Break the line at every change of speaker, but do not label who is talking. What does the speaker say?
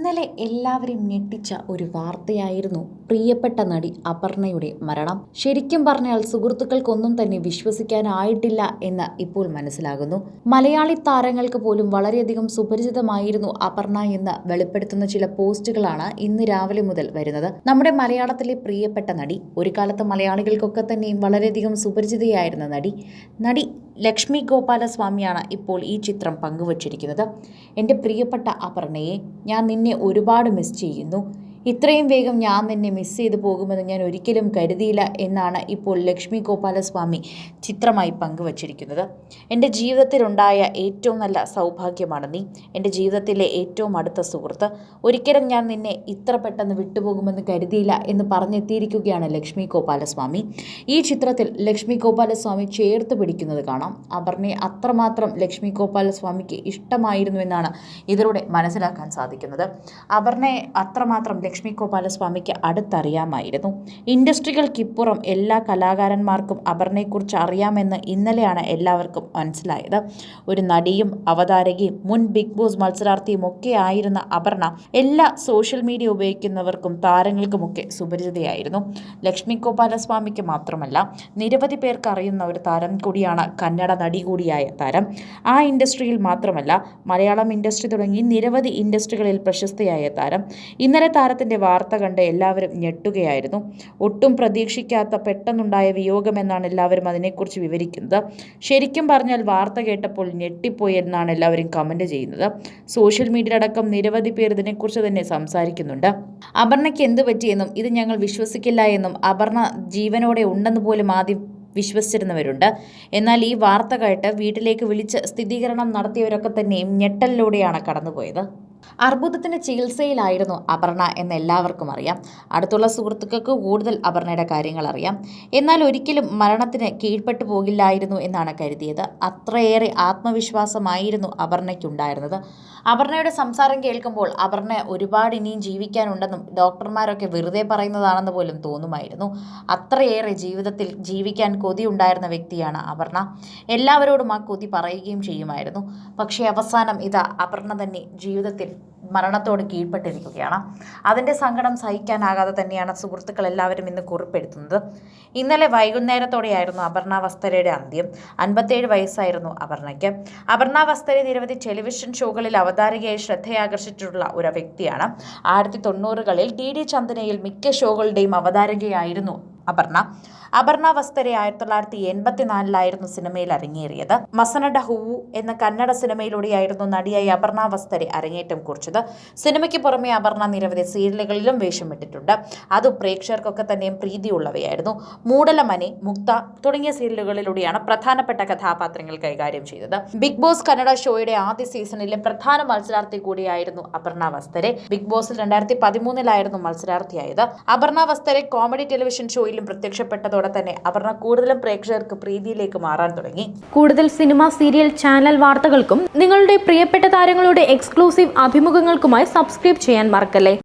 ഇന്നലെ എല്ലാവരെയും ഞെട്ടിച്ച ഒരു വാർത്തയായിരുന്നു പ്രിയപ്പെട്ട നടി അപർണയുടെ മരണം. ശരിക്കും പറഞ്ഞാൽ സുഹൃത്തുക്കൾക്കൊന്നും തന്നെ വിശ്വസിക്കാനായിട്ടില്ല എന്ന് ഇപ്പോൾ മനസ്സിലാകുന്നു. മലയാളി താരങ്ങൾക്ക് പോലും വളരെയധികം സുപരിചിതമായിരുന്നു അപർണ എന്ന് വെളിപ്പെടുത്തുന്ന ചില പോസ്റ്റുകളാണ് ഇന്ന് രാവിലെ മുതൽ വരുന്നത്. നമ്മുടെ മലയാളത്തിലെ പ്രിയപ്പെട്ട നടി ഒരു കാലത്ത് മലയാളികൾക്കൊക്കെ തന്നെയും വളരെയധികം സുപരിചിതയായിരുന്ന നടി നടി ലക്ഷ്മി ഗോപാലസ്വാമിയാണ് ഇപ്പോൾ ഈ ചിത്രം പങ്കുവച്ചിരിക്കുന്നത്. എന്റെ പ്രിയപ്പെട്ട അപർണയെ ഞാൻ നിന്നെ ഒരുപാട് മിസ് ചെയ്യുന്നു. ഇത്രയും വേഗം ഞാൻ നിന്നെ മിസ് ചെയ്തു പോകുമെന്ന് ഞാൻ ഒരിക്കലും കരുതിയില്ല എന്നാണ് ഇപ്പോൾ ലക്ഷ്മി ഗോപാലസ്വാമി ചിത്രമായി പങ്കുവച്ചിരിക്കുന്നത്. എന്റെ ജീവിതത്തിലുണ്ടായ ഏറ്റവും നല്ല സൗഭാഗ്യമാണ് നീ. എന്റെ ജീവിതത്തിലെ ഏറ്റവും അടുത്ത സുഹൃത്ത്. ഒരിക്കലും ഞാൻ നിന്നെ ഇത്ര പെട്ടെന്ന് വിട്ടുപോകുമെന്ന് കരുതിയില്ല എന്ന് പറഞ്ഞെത്തിയിരിക്കുകയാണ് ലക്ഷ്മി ഗോപാലസ്വാമി. ഈ ചിത്രത്തിൽ ലക്ഷ്മി ഗോപാലസ്വാമി ചേർത്ത് പിടിക്കുന്നത് കാണാം. അപർണയെ അത്രമാത്രം ലക്ഷ്മി ഗോപാലസ്വാമിക്ക് ഇഷ്ടമായിരുന്നു എന്നാണ് ഇതിലൂടെ മനസ്സിലാക്കാൻ സാധിക്കുന്നത്. അപർണയെ അത്രമാത്രം ലക്ഷ്മി ഗോപാലസ്വാമിക്ക് അടുത്തറിയാമായിരുന്നു. ഇൻഡസ്ട്രികൾക്കിപ്പുറം എല്ലാ കലാകാരന്മാർക്കും അപർണയെക്കുറിച്ച് അറിയാമെന്ന് ഇന്നലെയാണ് എല്ലാവർക്കും മനസ്സിലായത്. ഒരു നടിയും അവതാരകയും മുൻ ബിഗ് ബോസ് മത്സരാർത്ഥിയും ഒക്കെ ആയിരുന്ന അപർണ എല്ലാ സോഷ്യൽ മീഡിയ ഉപയോഗിക്കുന്നവർക്കും താരങ്ങൾക്കുമൊക്കെ സുപരിചിതയായിരുന്നു. ലക്ഷ്മി ഗോപാലസ്വാമിക്ക് മാത്രമല്ല നിരവധി പേർക്ക് അറിയുന്ന ഒരു താരം കൂടിയാണ് കന്നഡ നടി കൂടിയായ താരം. ആ ഇൻഡസ്ട്രിയിൽ മാത്രമല്ല മലയാളം ഇൻഡസ്ട്രി തുടങ്ങി നിരവധി ഇൻഡസ്ട്രികളിൽ പ്രശസ്തയായ താരം. ഇന്നലെ താരത്തിന്റെ വാർത്ത കണ്ട് എല്ലാവരും ഞെട്ടുകയായിരുന്നു. ഒട്ടും പ്രതീക്ഷിക്കാത്ത പെട്ടെന്നുണ്ടായ വിയോഗമെന്നാണ് എല്ലാവരും അതിനെക്കുറിച്ച് വിവരിക്കുന്നത്. ശരിക്കും പറഞ്ഞാൽ വാർത്ത കേട്ടപ്പോൾ ഞെട്ടിപ്പോയി എന്നാണ് എല്ലാവരും കമന്റ് ചെയ്യുന്നത്. സോഷ്യൽ മീഡിയ അടക്കം നിരവധി പേർ ഇതിനെക്കുറിച്ച് തന്നെ സംസാരിക്കുന്നുണ്ട്. അപർണയ്ക്ക് എന്ത് പറ്റിയെന്നും ഇത് ഞങ്ങൾ വിശ്വസിക്കില്ല എന്നും അപർണ ജീവനോടെ ഉണ്ടെന്ന് പോലും ആദ്യം വിശ്വസിച്ചിരുന്നവരുണ്ട്. എന്നാൽ ഈ വാർത്ത കേട്ട് വീട്ടിലേക്ക് വിളിച്ച് സ്ഥിരീകരണം നടത്തിയവരൊക്കെ തന്നെയും ഞെട്ടലിലൂടെയാണ് കടന്നുപോയത്. അർബുദത്തിന് ചികിത്സയിലായിരുന്നു അപർണ എന്ന് എല്ലാവർക്കും അറിയാം. അടുത്തുള്ള സുഹൃത്തുക്കൾക്ക് കൂടുതൽ അപർണയുടെ കാര്യങ്ങൾ അറിയാം. എന്നാൽ ഒരിക്കലും മരണത്തിന് കീഴ്പ്പെട്ടു പോകില്ലായിരുന്നു എന്നാണ് കരുതിയത്. അത്രയേറെ ആത്മവിശ്വാസമായിരുന്നു അപർണയ്ക്കുണ്ടായിരുന്നത്. അപർണയുടെ സംസാരം കേൾക്കുമ്പോൾ അപർണ ഒരുപാട് ഇനിയും ജീവിക്കാനുണ്ടെന്നും ഡോക്ടർമാരൊക്കെ വെറുതെ പറയുന്നതാണെന്ന് പോലും തോന്നുമായിരുന്നു. അത്രയേറെ ജീവിതത്തിൽ ജീവിക്കാൻ കൊതിയുണ്ടായിരുന്ന വ്യക്തിയാണ് അപർണ. എല്ലാവരോടും ആ കൊതി പറയുകയും ചെയ്യുമായിരുന്നു. പക്ഷേ അവസാനം ഇതാ അപർണ തന്നെ ജീവിതത്തിൽ മരണത്തോട് കീഴ്പ്പെട്ടിരിക്കുകയാണ്. അതിന്റെ സങ്കടം സഹിക്കാനാകാതെ തന്നെയാണ് സുഹൃത്തുക്കൾ എല്ലാവരും ഇന്ന് കുറിപ്പെടുത്തുന്നത്. ഇന്നലെ വൈകുന്നേരത്തോടെയായിരുന്നു അപർണ വസ്തരയുടെ അന്ത്യം. അൻപത്തേഴ് വയസ്സായിരുന്നു അപർണയ്ക്ക്. അപർണ വസ്തര നിരവധി ടെലിവിഷൻ ഷോകളിൽ അവതാരകയായി ശ്രദ്ധയാകർഷിച്ചിട്ടുള്ള ഒരു വ്യക്തിയാണ്. ആയിരത്തി തൊണ്ണൂറുകളിൽ ടി ഡി ചന്ദനയിൽ മിക്ക ഷോകളുടെയും അവതാരകയായിരുന്നു അപർണ. അപർണ വസ്തരെ ആയിരത്തി തൊള്ളായിരത്തി എൺപത്തിനാലിലായിരുന്നു സിനിമയിൽ അരങ്ങേറിയത്. മസനഡ ഹൂവു എന്ന കന്നഡ സിനിമയിലൂടെയായിരുന്നു നടിയായി അപർണ വസ്തരെ അരങ്ങേറ്റം കുറിച്ചത്. സിനിമയ്ക്ക് പുറമെ അപർണ നിരവധി സീരിയലുകളിലും വേഷമിട്ടിട്ടുണ്ട് അത് പ്രേക്ഷകർക്കൊക്കെ തന്നെയും പ്രീതിയുള്ളവയായിരുന്നു. മൂടലമനെ മുക്ത തുടങ്ങിയ സീരിയലുകളിലൂടെയാണ് പ്രധാനപ്പെട്ട കഥാപാത്രങ്ങൾ കൈകാര്യം ചെയ്തത്. ബിഗ് ബോസ് കന്നഡ ഷോയുടെ ആദ്യ സീസണിലെ പ്രധാന മത്സരാർത്ഥി കൂടിയായിരുന്നു അപർണ വസ്തരെ. ബിഗ് ബോസിൽ രണ്ടായിരത്തി പതിമൂന്നിലായിരുന്നു മത്സരാർത്ഥിയായത്. അപർണ വസ്തരെ കോമഡി ടെലിവിഷൻ ഷോയിലും പ്രത്യക്ഷപ്പെട്ടതോടെ തന്നെ അപർണ കൂടുതലും പ്രേക്ഷകർക്ക് പ്രീതിയിലേക്ക് മാറാൻ തുടങ്ങി.
കൂടുതൽ സിനിമ സീരിയൽ ചാനൽ വാർത്തകൾക്കും നിങ്ങളുടെ പ്രിയപ്പെട്ട താരങ്ങളുടെ എക്സ്ക്ലൂസീവ് അഭിമുഖങ്ങൾക്കുമായി സബ്സ്ക്രൈബ് ചെയ്യാൻ മറക്കല്ലേ?